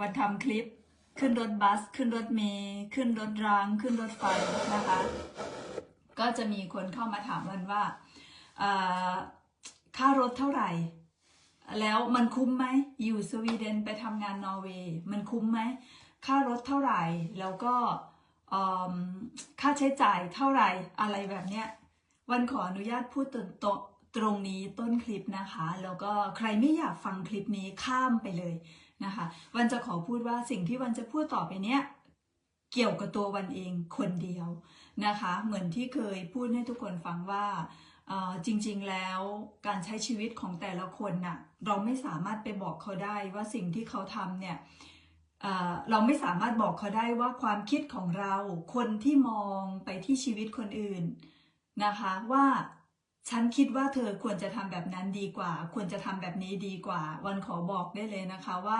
วันทำคลิป ขึ้นรถบัส ขึ้นรถเมล์ขึ้นรถราง ขึ้นรถไฟนะคะ ก็จะมีคนเข้ามาถามวันว่าค่ารถเท่าไหร่ แล้วมันคุ้มไหมอยู่สวีเดนไปทำงานนอร์เวย์มันคุ้มไหมค่ารถเท่าไหร่ แล้วก็ค่าใช้จ่ายเท่าไหร่อะไรแบบเนี้ยวันขออนุญาตพูดตรง ตรงนี้ต้นคลิปนะคะ แล้วก็ใครไม่อยากฟังคลิปนี้ข้ามไปเลยนะคะ วันจะขอพูดว่าสิ่งที่วันจะพูดต่อไปเนี้ยเกี่ยวกับตัววันเองคนเดียวนะคะ เหมือนที่เคยพูดให้ทุกคนฟังว่าจริงๆ แล้วการใช้ชีวิตของแต่ละคนน่ะเราไม่สามารถไปบอกเขาได้ว่าสิ่งที่เขาทำเนี่ยเเราไม่สามารถบอกเขาได้ว่าความคิดของเรา คนที่มองไปที่ชีวิตคนอื่นนะคะ ว่า ฉันคิดว่าเธอควรจะทำแบบนั้นดีกว่า ควรจะทำแบบนี้ดีกว่า วันขอบอกได้เลยนะคะว่า